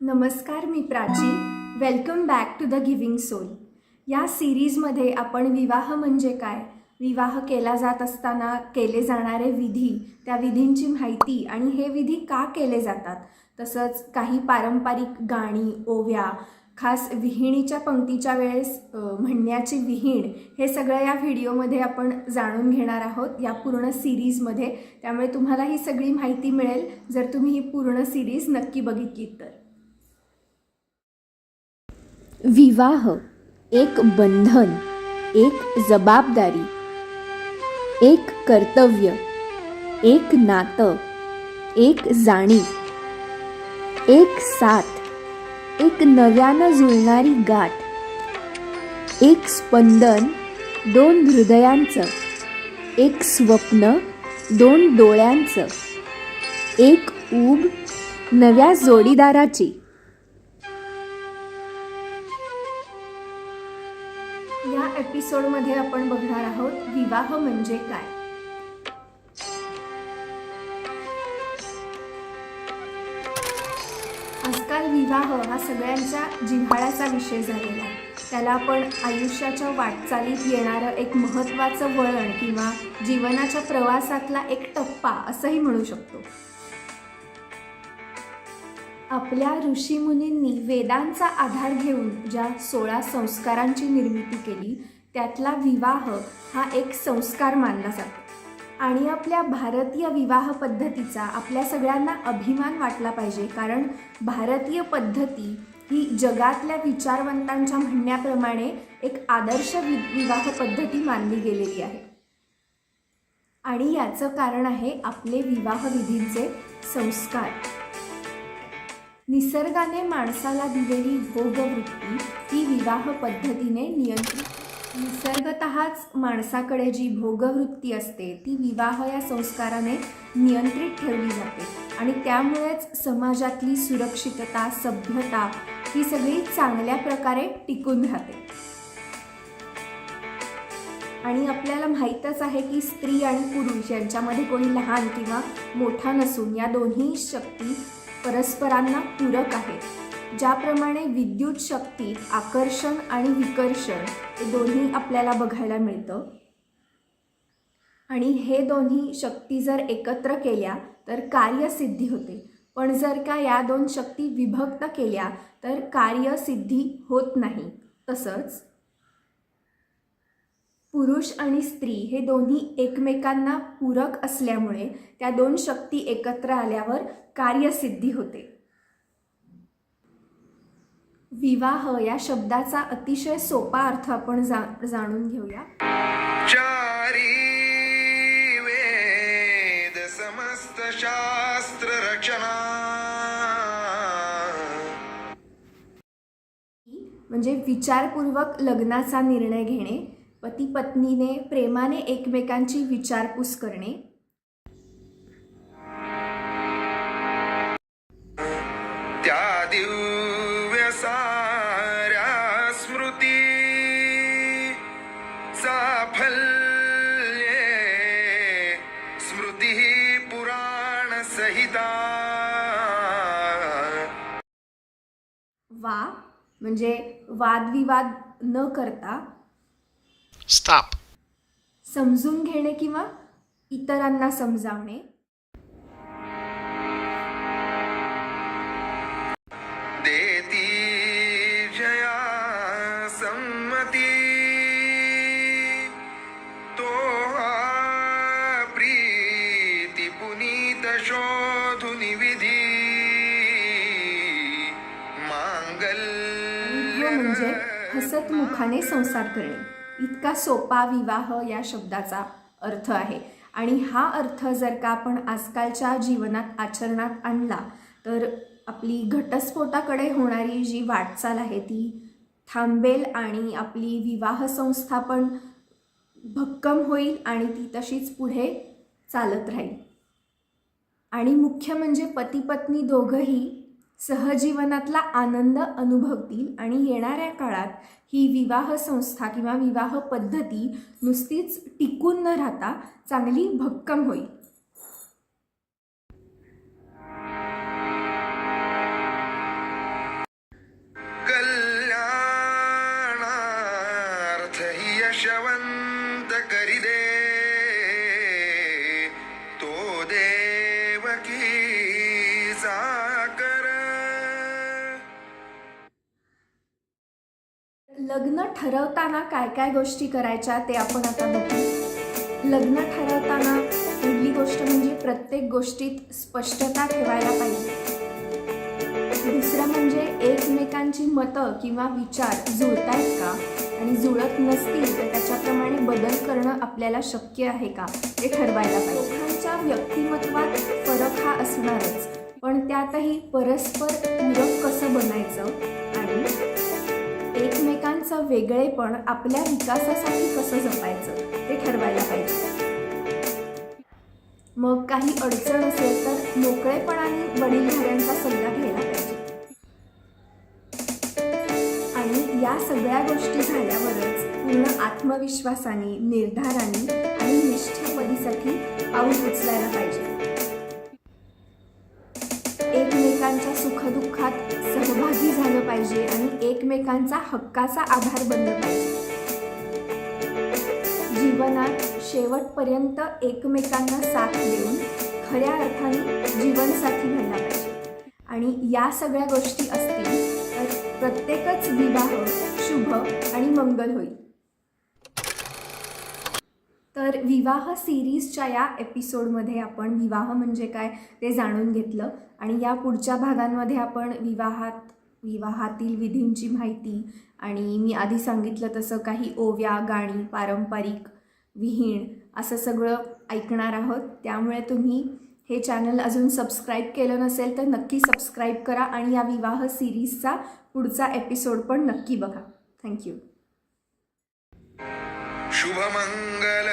नमस्कार मी Prachi welcome back to the giving soul या सिरीजमध्ये आपण विवाह म्हणजे काय? विवाह केला जात असताना केले जाणारे विधी त्या विधींची माहिती आणि हे विधी का केले जातात? तसंच काही पारंपरिक गाणी ओव्या खास विहिणीच्या पंक्तीच्या वेळेस म्हणण्याची विहीण हे सगळं या व्हिडिओमध्ये आपण जाणून घेणार आहोत. या पूर्ण सिरीजमध्ये त्यामुळे तुम्हाला ही सगळी माहिती मिळेल. जर तुम्ही ही पूर्ण सिरीज नक्की बघितली तर. विवाह एक बंधन एक जबाबदारी एक कर्तव्य एक नातं एक जाणीव एक साथ एक नव्यानं जुळणारी गाठ एक स्पंदन दोन हृदयांचं एक स्वप्न दोन डोळ्यांचं एक ऊब नव्या जोडीदाराची. एपिसोडमध्ये आपण बघणार आहोत विवाह म्हणजे काय. आजकाल विवाह हा सगळ्यांच्या जिव्हाळ्याचा विषय झालेला आहे. त्याला आपण आयुष्याच्या वाटचालीत येणारं एक महत्त्वाचं वळण किंवा जीवनाच्या प्रवासातला एक टप्पा असंही म्हणू शकतो. आपल्या ऋषीमुनींनी वेदांचा आधार घेऊन ज्या सोळा संस्कारांची निर्मिती केली त्यातला विवाह हा एक संस्कार मानला जातो. आणि आपल्या भारतीय विवाह पद्धतीचा आपल्या सगळ्यांना अभिमान वाटला पाहिजे. कारण भारतीय पद्धती ही जगातल्या विचारवंतांच्या म्हणण्याप्रमाणे एक आदर्श वि विवाह पद्धती मानली गेलेली आहे. आणि याचं कारण आहे आपले विवाह विधींचे संस्कार. निसर्गाने माणसाला दिलेली भोगवृत्ती ही विवाह पद्धतीने नियंत्रित निसर्गतःच माणसाकडे जी भोगवृत्ती असते ती विवाह या संस्काराने नियंत्रित ठेवली जाते. आणि त्यामुळेच समाजातली सुरक्षितता सभ्यता ही सगळी चांगल्या प्रकारे टिकून राहते. आणि आपल्याला माहीतच आहे की स्त्री आणि पुरुष यांच्यामध्ये कोणी लहान किंवा मोठा नसून या दोन्ही शक्ती परस्परांना पूरक आहेत. ज्याप्रमाणे विद्युत शक्तीत आकर्षण आणि विकर्षण हे दोन्ही आपल्याला बघायला मिळतं. आणि हे दोन्ही शक्ती जर एकत्र केल्या तर कार्यसिद्धी होते. पण जर का या दोन शक्ती विभक्त केल्या तर कार्यसिद्धी होत नाही. तसंच पुरुष आणि स्त्री हे दोन्ही एकमेकांना पूरक असल्यामुळे त्या दोन शक्ती एकत्र आल्यावर कार्यसिद्धी होते. विवाह या शब्दाचा अतिशय सोपा अर्थ आपण जा जाणून घेऊया. वेद समस्त शास्त्र रचना. म्हणजे विचारपूर्वक लग्नाचा निर्णय घेणे पती पत्नीने प्रेमाने एकमेकांची विचारपूस करणे. त्या दिव्य साऱ्या स्मृती साफल्ये स्मृती पुराण सहिता वा म्हणजे वादविवाद न करता Stop. समजून घेणे किंवा इतरांना समजावणे हसतमुखाने मुखाने संसार करणे. इतका सोपा विवाह या शब्दाचा अर्थ आहे. आणि हा अर्थ जर का आपण आजकालच्या जीवनात आचरणात आणला तर आपली घटस्फोटाकडे होणारी जी वाटचाल आहे ती थांबेल आणि आपली विवाह संस्था पण भक्कम होईल आणि ती तशीच पुढे चालत राहील. आणि मुख्य म्हणजे पती पत्नी दोघंही सहजीवनातला आनंद अनुभवतील आणि येणाऱ्या काळात ही विवाह संस्था किंवा विवाह पद्धती नुसतीच टिकून न राहता चांगली भक्कम होईल. लग्न ठरवताना काय काय गोष्टी करायच्या ते आपण आता बघू. लग्न ठरवताना पहिली गोष्ट म्हणजे प्रत्येक गोष्टीत स्पष्टता ठेवायला पाहिजे. दुसरं म्हणजे एकमेकांची मतं किंवा विचार जुळतायत का? आणि जुळत नसतील तर त्याच्याप्रमाणे बदल करणं आपल्याला शक्य आहे का? ते ठरवायला पाहिजे. व्यक्तिमत्वात फरक हा असणारच. पण त्यातही परस्पर पूरक कसं बनायचं? आणि एकमेकांचं वेगळेपण आपल्या विकासासाठी कसं जपायचं ते ठरवायला पाहिजे. मग काही अडचण असेल तर मोकळेपणाने वडीलधाऱ्यांचा सल्ला घ्यायला पाहिजे. आणि या सगळ्या गोष्टी झाल्यावरच पूर्ण आत्मविश्वासाने निर्धाराने आणि निष्ठेपदीसाठी पाऊल उचलायला एकमेकांचा हक्काचा आधार बनलं पाहिजे. जीवनात शेवटपर्यंत एकमेकांना साथ देऊन खऱ्या अर्थाने जीवनसाथी घडला पाहिजे. आणि या सगळ्या गोष्टी असतील तर प्रत्येकच विवाह शुभ आणि मंगल होईल. तर विवाह सिरीजच्या या एपिसोडमध्ये आपण विवाह म्हणजे काय ते जाणून घेतलं आणि या पुढच्या भागांमध्ये आपण विवाहात विवाहातील विधींची माहिती आणि मी आधी सांगितलं तसं काही ओव्या गाणी पारंपरिक विहीण असं सगळं ऐकणार आहोत. त्यामुळे तुम्ही हे चॅनल अजून सबस्क्राईब केलं नसेल तर नक्की सबस्क्राईब करा आणि या विवाह सिरीजचा पुढचा एपिसोड पण नक्की बघा. थँक्यू. शुभमंगल